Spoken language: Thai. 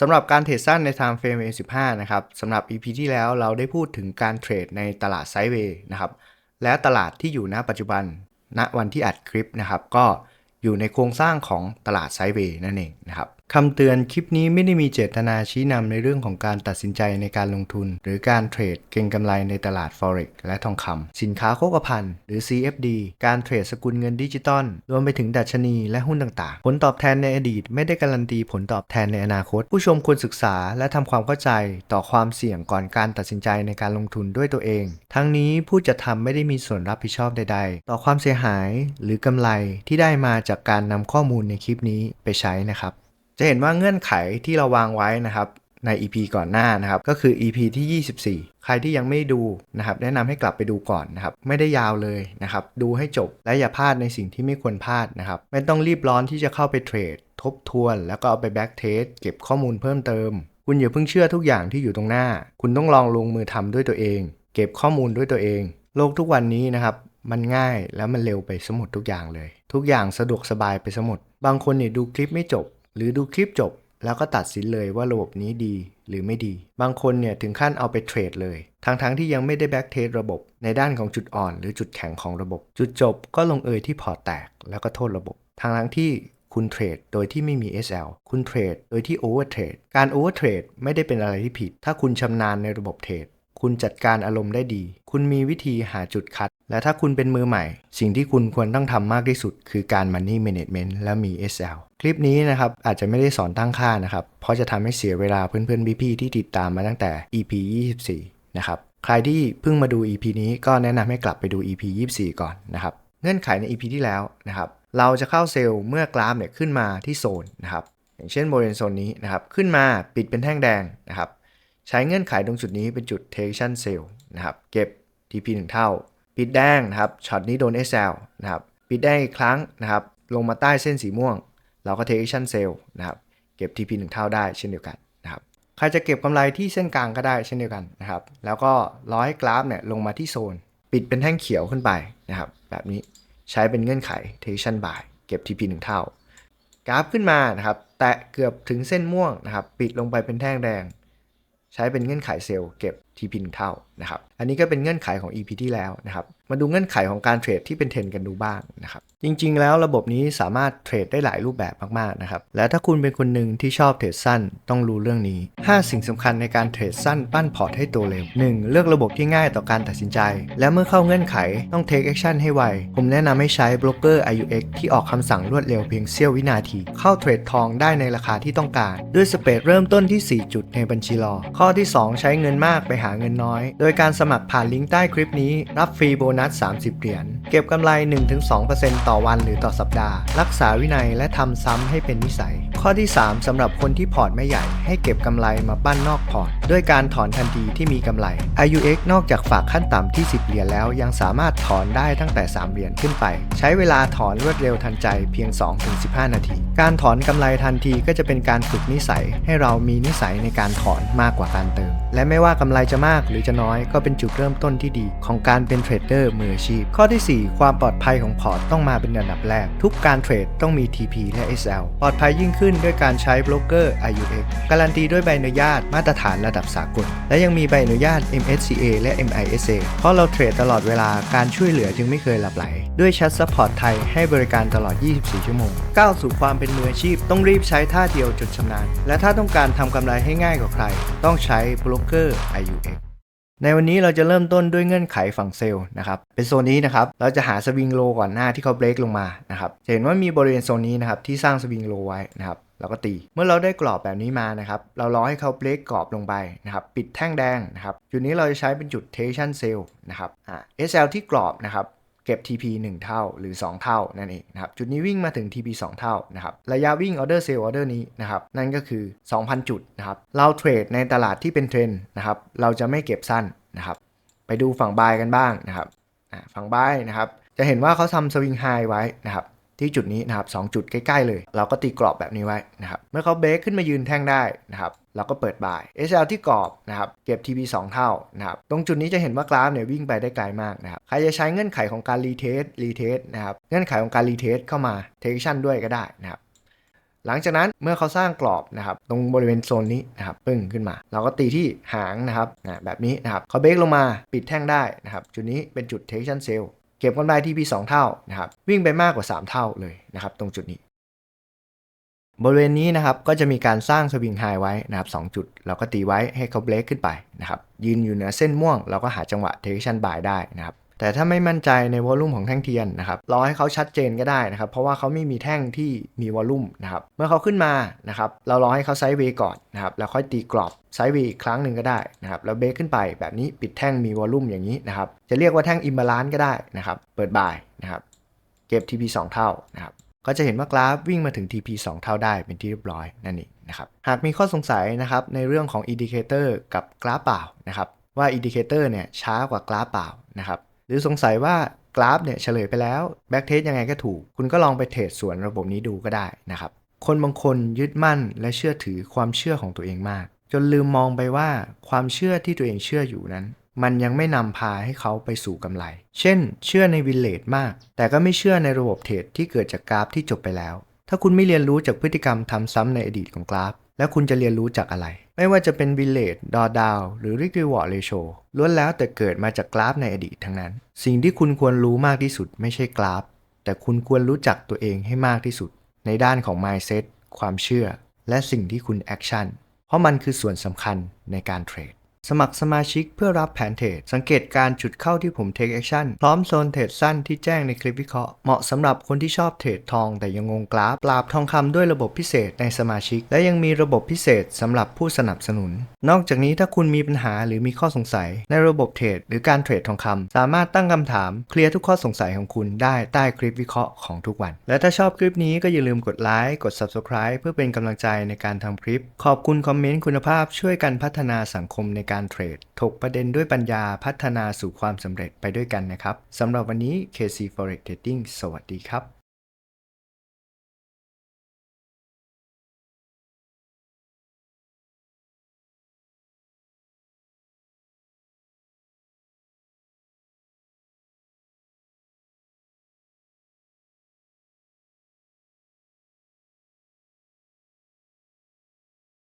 สำหรับการเทรดสั้นใน Time Frame A15 นะครับสำหรับ EP ที่แล้วเราได้พูดถึงการเทรดในตลาดไซด์เวย์นะครับ และตลาดที่อยู่ณปัจจุบัน ณวันที่อัดคลิปนะครับ ก็อยู่ในโครงสร้างของตลาดไซด์เวย์นั่นเองนะครับ คำเตือนคลิปนี้ไม่ได้มีเจตนาชี้นำในเรื่องของการตัดสินใจในการลงทุน หรือการเทรดเก็งกำไรในตลาด Forex และทองคำสินค้าโภคภัณฑ์หรือ CFD การเทรดสกุลเงินดิจิตอลรวมไปถึงดัชนีและหุ้นต่างๆ ผลตอบแทนในอดีต ไม่ได้การันตีผลตอบแทนในอนาคต ผู้ชมควรศึกษาและทำความเข้าใจต่อความเสี่ยงก่อนการตัดสินใจในการลงทุนด้วยตัวเอง ทั้งนี้ผู้จัดทำไม่ได้มีส่วนรับผิดชอบใด ๆ ต่อความเสียหาย หรือกำไรที่ได้มาจากการนำข้อมูลในคลิปนี้ไปใช้นะครับ จะเห็นว่าเงื่อนไขที่เราวางไว้นะครับใน EP ก่อนหน้านะครับ ก็คือ EP ที่ 24 ใครที่ยังไม่ดูนะครับ แนะนำให้กลับไปดูก่อนนะครับ ไม่ได้ยาวเลยนะครับ ดูให้จบและอย่าพลาดในสิ่งที่ไม่ควรพลาดนะครับ ไม่ต้องรีบร้อนที่จะเข้าไปเทรด ทบทวน แล้วก็เอาไปแบ็กเทสเก็บข้อมูลเพิ่มเติม คุณอย่าเพิ่งเชื่อทุกอย่างที่อยู่ตรงหน้า คุณต้องลองลงมือทำด้วยตัวเอง เก็บข้อมูลด้วยตัวเอง โลกทุกวันนี้นะครับ มันง่ายแล้วมันเร็วไปสมุดทุกอย่างเลย ทุกอย่างสะดวกสบายไปสมุด บางคนเนี่ยดูคลิปไม่จบ หรือดูคลิปจบแล้วก็ตัดสินเลยว่าระบบนี้ดีหรือไม่ดี บางคนเนี่ยถึงขั้นเอาไปเทรดเลย ทั้งๆทที่ยังไม่ได้แบ็กเทสระบบ ในด้านของจุดอ่อน หรือจุดแข็งของระบบ จุดจบก็ลงเอยที่พอแตกแล้วก็โทษระบบ ทั้งทั้งที่คุณเทรดโดยที่ไม่มี SL คุณเทรดโดยที่โอเวอร์เทรด การโอเวอร์เทรดไม่ได้เป็นอะไรที่ผิด ถ้าคุณชำนาญในระบบเทรด คุณจัดการอารมณ์ได้ดี คุณมีวิธีหาจุดคัด และถ้าคุณเป็นมือใหม่ สิ่งที่คุณควรต้องทำมากที่สุด คือการ Money Management และมี SL คลิปนี้นะครับอาจจะไม่ได้สอนตั้งค่านะครับ เพราะจะทำให้เสียเวลาเพื่อนๆพี่ๆที่ติดตามมาตั้งแต่ EP 24 นะครับ ใครที่เพิ่งมาดู EP นี้ก็แนะนำให้กลับไปดู EP 24 ก่อนนะครับ เงื่อนไขใน EP ที่แล้วนะครับ เราจะเข้าเซลล์เมื่อกราฟเนี่ยขึ้นมาที่โซนนะครับ อย่างเช่นบริเวณโซนนี้นะครับ ขึ้นมาปิดเป็นแท่งแดงนะครับ ใช้เงื่อนไขตรงจุดนี้เป็นจุด tension sell นะครับเก็บ TP 1 เท่า ปิดแดงนะครับช็อตนี้โดน SL นะครับปิดแดงอีกครั้งนะครับลงมาใต้เส้นสีม่วง เราก็ tension sell นะครับเก็บ TP 1 เท่าได้เช่นเดียวกันนะครับใครจะเก็บกำไรที่เส้นกลางก็ได้เช่นเดียวกันนะครับแล้วก็รอให้กราฟเนี่ยลงมาที่โซน ปิดเป็นแท่งเขียวขึ้นไปนะครับแบบนี้ใช้เป็นเงื่อนไข tension buy เก็บ TP 1 เท่ากราฟขึ้นมานะครับแตะเกือบถึงเส้นม่วงนะครับปิดลงไปเป็นแท่งแดง ใช้เป็นเงื่อนไขเซลล์เก็บ TP 1เท่านะครับ อันนี้ก็เป็นเงื่อนไขของ EP ที่แล้วนะครับ มาดูเงื่อนไขของการเทรดที่เป็นเทรนกันดูบ้างนะครับ จริงๆ แล้วระบบนี้สามารถเทรดได้หลายรูปแบบมากๆนะครับ และถ้าคุณเป็นคนหนึ่งที่ชอบเทรดสั้นต้องรู้เรื่องนี้ 5 สิ่งสำคัญในการเทรดสั้นปั้นพอร์ตให้โตเร็ว 1. เลือกระบบที่ง่ายต่อการตัดสินใจ และเมื่อเข้าเงื่อนไขต้อง take action ให้ไว ผมแนะนำให้ใช้บล็อกเกอร์ IUX ที่ออกคำสั่งรวดเร็วเพียงเสี้ยววินาที เข้าเทรดทองได้ในราคาที่ต้องการ ด้วยสเปรดเริ่มต้นที่ 4 จุดในบัญชีรอ ข้อที่ 2 ใช้เงินมากไปหาเงินน้อย โดยการสมัครผ่านลิงก์ใต้คลิปนี้ รับฟรีโบนัส 30 เหรียญ เก็บกำไร 1-2%ต่อวันหรือต่อสัปดาห์ รักษาวินัยและทำซ้ำให้เป็นนิสัย ข้อที่ 3สำหรับคนที่พอร์ตไม่ใหญ่ ให้เก็บกำไรมาปั้นนอกพอร์ต ด้วยการถอนทันทีที่มีกำไร IUX นอกจากฝากขั้นต่ำที่ 10 เหรียญแล้ว ยังสามารถถอนได้ตั้งแต่ 3 เหรียญขึ้นไป ใช้เวลาถอนรวดเร็วทันใจเพียง 2-15 นาที การถอนกำไรทันทีก็จะเป็นการฝึกนิสัย ให้เรามีนิสัยในการถอนมากกว่าการเติม และไม่ว่ากำไรจะจะมากหรือจะน้อยก็เป็นจุดเริ่มต้นที่ดีของการเป็นเทรดเดอร์มืออาชีพ ข้อที่ 4 ความปลอดภัยของพอร์ตต้องมาเป็นอันดับแรก ทุกการเทรดต้องมี TP และ SL ปลอดภัยยิ่งขึ้นด้วยการใช้บล็อกเกอร์ IUX การันตีด้วยใบอนุญาตมาตรฐานระดับสากล และยังมีใบอนุญาต MSCA และ MISA เพราะเราเทรดตลอดเวลาการช่วยเหลือจึงไม่เคยหลับไหล ด้วยแชทซัพพอร์ตไทยให้บริการตลอด 24 ชั่วโมง ก้าวสู่ความเป็นมืออาชีพต้องรีบใช้ท่าเดียวจนชำนาญ และถ้าต้องการทำกำไรให้ง่ายกว่าใคร ต้องใช้บล็อกเกอร์ IUX ในวันนี้เราจะเริ่มต้นด้วยเงื่อนไขฝั่งเซลล์นะครับ เป็นโซนนี้นะครับ เราจะหาสวิงโลก่อนหน้าที่เขาเบรกลงมานะครับจะเห็นว่ามีบริเวณโซนนี้นะครับที่สร้างสวิงโลไว้นะครับเราก็ตี เมื่อเราได้กรอบแบบนี้มานะครับ เรารอให้เขาเบรกกรอบลงไปนะครับ ปิดแท่งแดงนะครับ จุดนี้เราจะใช้เป็นจุด tension sell นะครับอ่า SL ที่กรอบนะครับ เก็บ TP 1 เท่าหรือ 2 เท่านั่นเองนะครับจุดนี้วิ่งมาถึง TP 2 เท่านะครับระยะวิ่ง order sell order นี้นะครับนั่นก็คือ 2,000 จุดนะครับเราเทรดในตลาดที่เป็นเทรนด์นะครับเราจะไม่เก็บสั้นนะครับไปดูฝั่งบายกันบ้างนะครับฝั่งบายนะครับจะเห็นว่าเขาทำสวิงไฮไว้นะครับ ที่จุดนี้นะครับ2จุดใกล้ๆเลย เราก็ตีกรอบแบบนี้ไว้นะครับเมื่อเขาเบรกขึ้นมายืนแท่งได้นะครับเราก็เปิดบ่าย SL ที่กรอบนะครับเก็บ TP 2 เท่านะครับตรงจุดนี้จะเห็นว่ากราฟเนี่ยวิ่งไปได้ไกลมากนะครับใครจะใช้เงื่อนไขของการรีเทสรีเทสนะครับเงื่อนไขของการรีเทสเข้ามาเทคชั่นด้วยก็ได้นะครับหลังจากนั้นเมื่อเขาสร้างกรอบนะครับตรงบริเวณโซนนี้นะครับปึ้งขึ้นมา เราก็ตีที่หางนะครับอ่าแบบนี้นะครับเขาเบรกลงมาปิดแท่งได้นะครับจุดนี้เป็นจุด tension sell เเก็บกำไรที่ P 2 เท่านะครับวิ่งไปมากกว่า 3 เท่าเลยนะครับตรงจุดนี้ บริเวณนี้นะครับก็จะมีการสร้างสวิงไฮไว้นะครับ2จุด เราก็ตีไว้ให้เขาเบรกขึ้นไปนะครับยืนอยู่เหนือเส้นม่วง เราก็หาจังหวะเทคชั่นบายได้นะครับ แต่ถ้าไม่มั่นใจในวอลลุ่มของแท่งเทียนนะครับรอให้เขาชัดเจนก็ได้นะครับ เพราะว่าเขาไม่มีแท่งที่มีวอลลุ่มนะครับ เมื่อเขาขึ้นมานะครับ เรารอให้เขาไซด์เวย์ก่อนนะครับ แล้วค่อยตีกรอบไซด์เวย์อีกครั้งหนึ่งก็ได้นะครับ แล้วเบรกขึ้นไปแบบนี้ปิดแท่งมีวอลลุ่มอย่างนี้นะครับ จะเรียกว่าแท่งอิมบาลานซ์ก็ได้นะครับ เปิดบ่ายนะครับ เก็บ TP 2 เท่านะครับ ก็จะเห็นว่ากราฟวิ่งมาถึง TP 2 เท่าได้เป็นที่เรียบร้อยนั่นเองนะครับ หากมีข้อสงสัยนะครับในเรื่องของอินดิเคเตอร์กับกราฟเปล่านะครับว่าอินดิเคเตอร์เนี่ยช้ากว่ากราฟเปล่านะครับ หรือสงสัยว่ากราฟเนี่ยเฉลยไปแล้วแบ็กเทสยังไงก็ถูก คุณก็ลองไปเทรดส่วนระบบนี้ดูก็ได้นะครับ คนบางคนยึดมั่นและเชื่อถือความเชื่อของตัวเองมาก จนลืมมองไปว่าความเชื่อที่ตัวเองเชื่ออยู่นั้น มันยังไม่นำพาให้เขาไปสู่กำไร เช่น เชื่อในวินเลดมาก แต่ก็ไม่เชื่อในระบบเทรดที่เกิดจากกราฟที่จบไปแล้ว ถ้าคุณไม่เรียนรู้จากพฤติกรรมทำซ้ำในอดีตของกราฟ แล้วคุณจะเรียนรู้จากอะไร ไม่ว่าจะเป็นวินเลดดอดาวหรือริก r วอร์ r เ t โชล้วนแล้วแต่เกิดมาจากกราฟในอดีตทั้งนั้น สิ่งที่คุณควรรู้มากที่สุดไม่ใช่กราฟ แต่คุณควรรู้จักตัวเองให้มากที่สุด ในด้านของ mindset ความเชื่อ และสิ่งที่คุณแอคชั่น เพราะมันคือส่วนสำคัญในการเทรด สมัครสมาชิกเพื่อรับแผนเทรดสังเกตการจุดเข้าที่ผม Take Action พร้อมโซนเทรดสั้นที่แจ้งในคลิปวิเคราะห์ เหมาะสำหรับคนที่ชอบเทรดทองแต่ยังงงกราฟปราบทองคำด้วยระบบพิเศษในสมาชิก และยังมีระบบพิเศษสำหรับผู้สนับสนุน นอกจากนี้ถ้าคุณมีปัญหาหรือมีข้อสงสัย ในระบบเทรดหรือการเทรดทองคำสามารถตั้งคำถามเคลียร์ทุกข้อสงสัยของคุณได้ใต้คลิปวิเคราะห์ของทุกวัน และถ้าชอบคลิปนี้ก็อย่าลืมกดไลค์กด Subscribe เพื่อเป็นกำลังใจในการทำคลิป ขอบคุณคอมเมนต์คุณภาพช่วยกันพัฒนาสังคมในการการเทรด ถกประเด็นด้วยปัญญาพัฒนาสู่ความสำเร็จไปด้วยกันนะครับสำหรับวันนี้ KC Forex Trading สวัสดีครับ